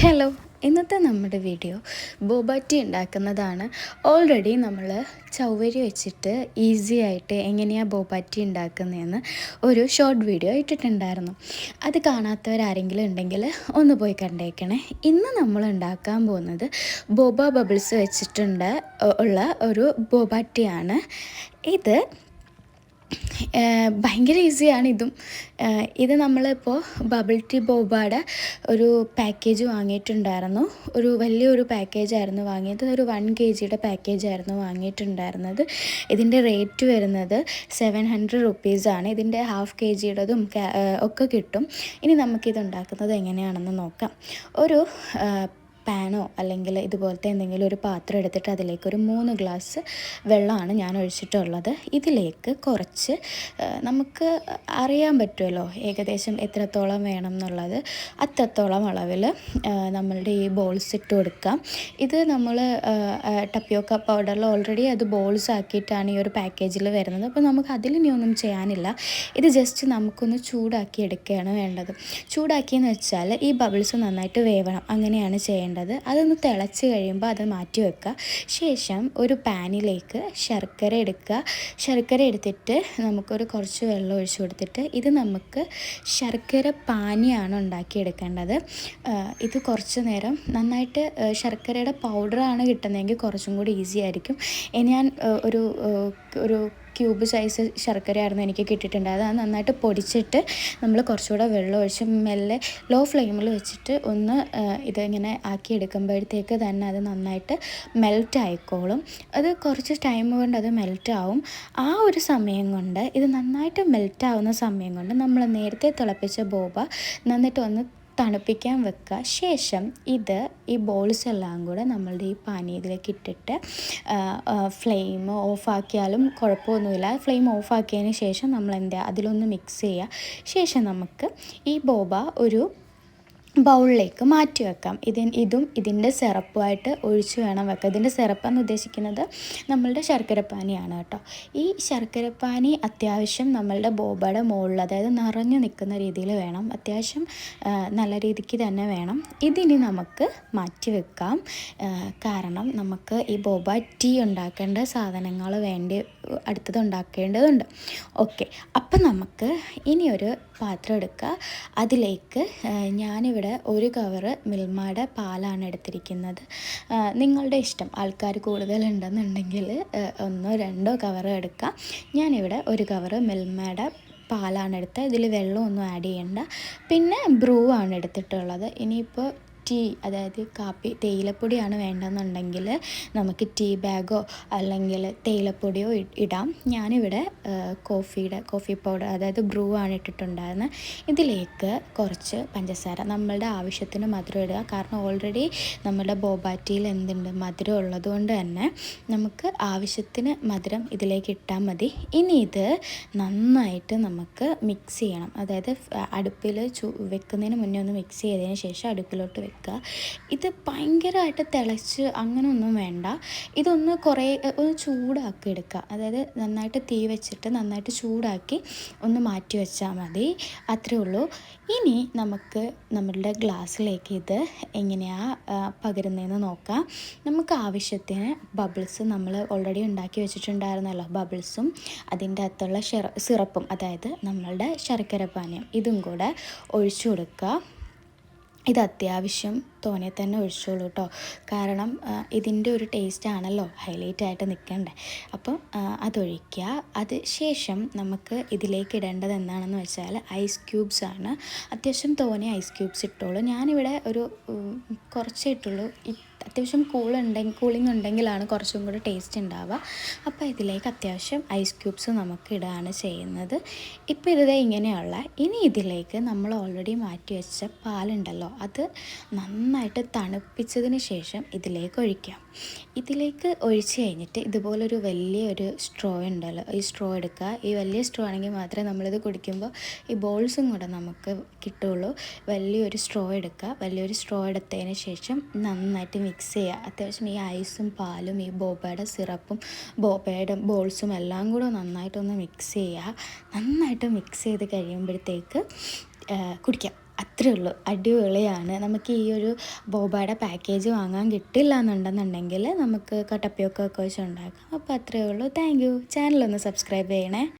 Hello ഇന്നത്തെ നമ്മുടെ video ബോബാറ്റി ഉണ്ടാക്കുന്നതാണ്. ഓൾറെഡി നമ്മൾ ചൗവരി വെച്ചിട്ട് ഈസി ആയിട്ട് എങ്ങനെയാണ് ബോബാറ്റി ഉണ്ടാക്കുന്നതെന്ന് ഒരു ഷോർട്ട് വീഡിയോ ഇട്ടിട്ടുണ്ടായിരുന്നു. അത് കാണാത്തവരാരെങ്കിലും ഉണ്ടെങ്കിൽ ഒന്ന് പോയി കണ്ടേക്കണേ. ഇന്ന് നമ്മൾ ഉണ്ടാക്കാൻ പോകുന്നത് ബോബ ബബിൾസ് വെച്ചിട്ടുണ്ട് ഉള്ള ഒരു ബോബാറ്റിയാണ്. ഇത് ഭയങ്കര ഈസിയാണ് ഇതും. ഇത് നമ്മളിപ്പോൾ ബബിൾ ടീ ബോബയുടെ ഒരു പാക്കേജ് വാങ്ങിയിട്ടുണ്ടായിരുന്നു. ഒരു വലിയൊരു പാക്കേജായിരുന്നു വാങ്ങിയത്. ഒരു വൺ കെ ജിയുടെ പാക്കേജായിരുന്നു വാങ്ങിയിട്ടുണ്ടായിരുന്നത്. ഇതിന്റെ റേറ്റ് വരുന്നത് സെവൻ ഹൺഡ്രഡ് റുപ്പീസാണ് ഇതിന്റെ ഹാഫ് കെ ജിയുടേതും ഒക്കെ കിട്ടും. ഇനി നമുക്കിത് ഉണ്ടാക്കുന്നത് എങ്ങനെയാണെന്ന് നോക്കാം. ഒരു പാനോ അല്ലെങ്കിൽ ഇതുപോലത്തെ എന്തെങ്കിലും ഒരു പാത്രം എടുത്തിട്ട് അതിലേക്ക് ഒരു മൂന്ന് ഗ്ലാസ് വെള്ളമാണ് ഞാൻ ഒഴിച്ചിട്ടുള്ളത്. ഇതിലേക്ക് കുറച്ച് നമുക്ക് അറിയാൻ പറ്റുമല്ലോ ഏകദേശം എത്രത്തോളം വേണം എന്നുള്ളത്. അത്രത്തോളം അളവിൽ നമ്മളുടെ ഈ ബോൾസ് ഇട്ട് കൊടുക്കാം. ഇത് നമ്മൾ ടപ്പിയോക്ക പൗഡറിൽ ഓൾറെഡി അത് ബോൾസ് ആക്കിയിട്ടാണ് ഈ ഒരു പാക്കേജിൽ വരുന്നത്. അപ്പോൾ നമുക്ക് അതിൽ ഇനി ഒന്നും ചെയ്യാനില്ല. ഇത് ജസ്റ്റ് നമുക്കൊന്ന് ചൂടാക്കി എടുക്കുകയാണ് വേണ്ടത്. ചൂടാക്കിയെന്ന് വെച്ചാൽ ഈ ബബിൾസ് നന്നായിട്ട് വേവണം. അങ്ങനെയാണ് ചെയ്യേണ്ടത്. അതൊന്ന് തിളച്ച് കഴിയുമ്പോൾ അത് മാറ്റി വെക്കുക. ശേഷം ഒരു പാനിലേക്ക് ശർക്കര എടുക്കുക. ശർക്കര എടുത്തിട്ട് നമുക്കൊരു കുറച്ച് വെള്ളം ഒഴിച്ചു കൊടുത്തിട്ട് ഇത് നമുക്ക് ശർക്കര പാനിയാണ് ഉണ്ടാക്കിയെടുക്കേണ്ടത്. ഇത് കുറച്ച് നേരം നന്നായിട്ട് ശർക്കരയുടെ പൗഡറാണ് കിട്ടുന്നതെങ്കിൽ കുറച്ചും കൂടി ഈസി ആയിരിക്കും. ഞാൻ ഒരു ഒരു ക്യൂബ് സൈസ് ശർക്കരയായിരുന്നു എനിക്ക് കിട്ടിയിട്ടുണ്ടായത്. അത് നന്നായിട്ട് പൊടിച്ചിട്ട് നമ്മൾ കുറച്ചുകൂടെ വെള്ളം ഒഴിച്ച് മെല്ലെ ലോ ഫ്ലെയിമിൽ വെച്ചിട്ട് ഒന്ന് ഇതിങ്ങനെ ആക്കി എടുക്കുമ്പോഴത്തേക്ക് തന്നെ അത് നന്നായിട്ട് മെൽറ്റ് ആയിക്കോളും. അത് കുറച്ച് ടൈം കൊണ്ട് അത് മെൽറ്റ് ആവും. ആ ഒരു സമയം കൊണ്ട് ഇത് നന്നായിട്ട് മെൽറ്റ് ആവുന്ന സമയം കൊണ്ട് നമ്മൾ നേരത്തെ തിളപ്പിച്ച ബോബ നന്നിട്ട് ഒന്ന് തണുപ്പിക്കാൻ വെക്കുക. ശേഷം ഇത് ഈ ബോൾസ് എല്ലാം കൂടെ നമ്മളുടെ ഈ പാനീയത്തിലേക്ക് ഇട്ടിട്ട് ഫ്ലെയിം ഓഫാക്കിയാലും കുഴപ്പമൊന്നുമില്ല. ഫ്ലെയിം ഓഫാക്കിയതിന് ശേഷം നമ്മൾ എന്താ അതിലൊന്ന് മിക്സ് ചെയ്യുക. ശേഷം നമുക്ക് ഈ ബോബ ഒരു ബൗളിലേക്ക് മാറ്റി വെക്കാം. ഇതിൻ ഇതും ഇതിന്റെ സിറപ്പുമായിട്ട് ഒഴിച്ച് വേണം വെക്കാം ഇതിന്റെ സിറപ്പ് എന്ന് ഉദ്ദേശിക്കുന്നത് നമ്മളുടെ ശർക്കരപ്പാനിയാണ് കേട്ടോ. ഈ ശർക്കരപ്പാനി അത്യാവശ്യം നമ്മളുടെ ബോബയുടെ മുകളിൽ അതായത് നിറഞ്ഞു നിൽക്കുന്ന രീതിയിൽ വേണം. അത്യാവശ്യം നല്ല രീതിക്ക് തന്നെ വേണം. ഇതിനി നമുക്ക് മാറ്റി വെക്കാം. കാരണം നമുക്ക് ഈ ബോബ ടീ ഉണ്ടാക്കേണ്ട സാധനങ്ങൾ വേണ്ടി അടുത്തത് ഉണ്ടാക്കേണ്ടതുണ്ട് ഓക്കെ അപ്പം നമുക്ക് ഇനിയൊരു പാത്രം എടുക്കുക അതിലേക്ക് ഞാനിവിടെ ഒരു കവറ് മിൽമയുടെ പാലാണ് എടുത്തിരിക്കുന്നത്. നിങ്ങളുടെ ഇഷ്ടം. ആൾക്കാർ കൂടുതലുണ്ടെന്നുണ്ടെങ്കിൽ ഒന്നോ രണ്ടോ കവറ് എടുക്കുക ഞാനിവിടെ ഒരു കവറ് മിൽമയുടെ പാലാണ് എടുത്തത്. ഇതിൽ വെള്ളമൊന്നും ആഡ് ചെയ്യണ്ട. പിന്നെ ബ്രൂ ആണ് എടുത്തിട്ടുള്ളത്. ഇനിയിപ്പോൾ ടീ അതായത് കാപ്പി തേയിലപ്പൊടിയാണ് വേണ്ടതെന്നുണ്ടെങ്കിൽ നമുക്ക് ടീ ബാഗോ അല്ലെങ്കിൽ തേയിലപ്പൊടിയോ ഇടാം. ഞാനിവിടെ കോഫിയുടെ കോഫി പൗഡർ അതായത് ബ്രൂ ആണ് ഇട്ടിട്ടുണ്ടായിരുന്നത് ഇതിലേക്ക് കുറച്ച് പഞ്ചസാര നമ്മളുടെ ആവശ്യത്തിന് മധുരം ഇടുക. കാരണം ഓൾറെഡി നമ്മുടെ ബോബാറ്റിയിൽ എന്തുണ്ട്? മധുരം ഉള്ളതുകൊണ്ട് തന്നെ നമുക്ക് ആവശ്യത്തിന് മധുരം ഇതിലേക്ക് ഇട്ടാൽ മതി. ഇനി ഇത് നന്നായിട്ട് നമുക്ക് മിക്സ് ചെയ്യണം. അതായത് അടുപ്പിൽ ചു വെക്കുന്നതിന് മുന്നേ ഒന്ന് മിക്സ് ചെയ്തതിന് ശേഷം അടുപ്പിലോട്ട് വെക്കുക ഇത് ഭയങ്കരമായിട്ട് തിളച്ച് അങ്ങനെയൊന്നും വേണ്ട. ഇതൊന്ന് കുറേ ഒന്ന് ചൂടാക്കി എടുക്കുക. അതായത് നന്നായിട്ട് തീ വെച്ചിട്ട് നന്നായിട്ട് ചൂടാക്കി ഒന്ന് മാറ്റി വെച്ചാൽ മതി. അത്രേ ഉള്ളൂ. ഇനി നമുക്ക് നമ്മളുടെ ഗ്ലാസ്സിലേക്ക് ഇത് എങ്ങനെയാണ് പകരുന്നതെന്ന് നോക്കാം. നമുക്ക് ആവശ്യത്തിന് ബബിൾസ് നമ്മൾ ഓൾറെഡി ഉണ്ടാക്കി വെച്ചിട്ടുണ്ടായിരുന്നല്ലോ. ബബിൾസും അതിന്റെ അകത്തുള്ള സിറപ്പും അതായത് നമ്മളുടെ ശർക്കര പാനീയം ഇതും കൂടെ ഒഴിച്ചു കൊടുക്കുക. ഇത് അത്യാവശ്യം തോനെ തന്നെ ഒഴിച്ചോളൂ കേട്ടോ കാരണം ഇതിന്റെ ഒരു ടേസ്റ്റ് ആണല്ലോ ഹൈലൈറ്റ് ആയിട്ട് നിൽക്കണ്ടേ അപ്പം അതൊഴിക്കുക അത് ശേഷം നമുക്ക് ഇതിലേക്ക് ഇടേണ്ടത് എന്താണെന്ന് വെച്ചാൽ ഐസ് ക്യൂബ്സ് ആണ്. അത്യാവശ്യം തോനെ ഐസ് ക്യൂബ്സ് ഇട്ടോളൂ. ഞാനിവിടെ ഒരു കുറച്ചേ ഇട്ടുള്ളൂ. അത്യാവശ്യം കൂൾ ഉണ്ടെങ്കിൽ കൂളിംഗ് ഉണ്ടെങ്കിലാണ് കുറച്ചും കൂടി ടേസ്റ്റ് ഉണ്ടാവുക അപ്പോൾ ഇതിലേക്ക് അത്യാവശ്യം ഐസ് ക്യൂബ്സ് നമുക്ക് ഇടുകയാണ് ചെയ്യുന്നത്. ഇപ്പോൾ ഇത് ഇങ്ങനെയുള്ള ഇനി ഇതിലേക്ക് നമ്മൾ ഓൾറെഡി മാറ്റി വെച്ച പാലുണ്ടല്ലോ അത് നന്നായിട്ട് തണുപ്പിച്ചതിന് ശേഷം ഇതിലേക്ക് ഒഴിക്കാം. ഇതിലേക്ക് ഒഴിച്ച് കഴിഞ്ഞിട്ട് ഇതുപോലൊരു വലിയൊരു സ്ട്രോ ഉണ്ടല്ലോ ഈ സ്ട്രോ എടുക്കുക. ഈ വലിയ സ്ട്രോ ആണെങ്കിൽ മാത്രമേ നമ്മളിത് കുടിക്കുമ്പോൾ ഈ ബോൾസും കൂടെ നമുക്ക് കിട്ടുള്ളൂ. വലിയൊരു സ്ട്രോ എടുക്കുക. വലിയൊരു സ്ട്രോ എടുത്തതിന് ശേഷം നന്നായിട്ട് ചെയ്യുക. അത്യാവശ്യം ഈ ഐസും പാലും ഈ ബോബയുടെ സിറപ്പും ബോബയുടെ ബോൾസും എല്ലാം കൂടെ നന്നായിട്ടൊന്ന് മിക്സ് ചെയ്യുക. നന്നായിട്ട് മിക്സ് ചെയ്ത് കഴിയുമ്പോഴത്തേക്ക് കുടിക്കാം. അത്രേ ഉള്ളൂ. അടിപൊളിയാണ്. നമുക്ക് ഈ ഒരു ബോബയുടെ പാക്കേജ് വാങ്ങാൻ കിട്ടില്ല എന്നുണ്ടെന്നുണ്ടെങ്കിൽ നമുക്ക് കട്ടപ്പിയൊക്കെ വെച്ച് ഉണ്ടാക്കാം. അപ്പോൾ അത്രേ ഉള്ളൂ. Thank you. ചാനലൊന്ന് സബ്സ്ക്രൈബ് ചെയ്യണേ.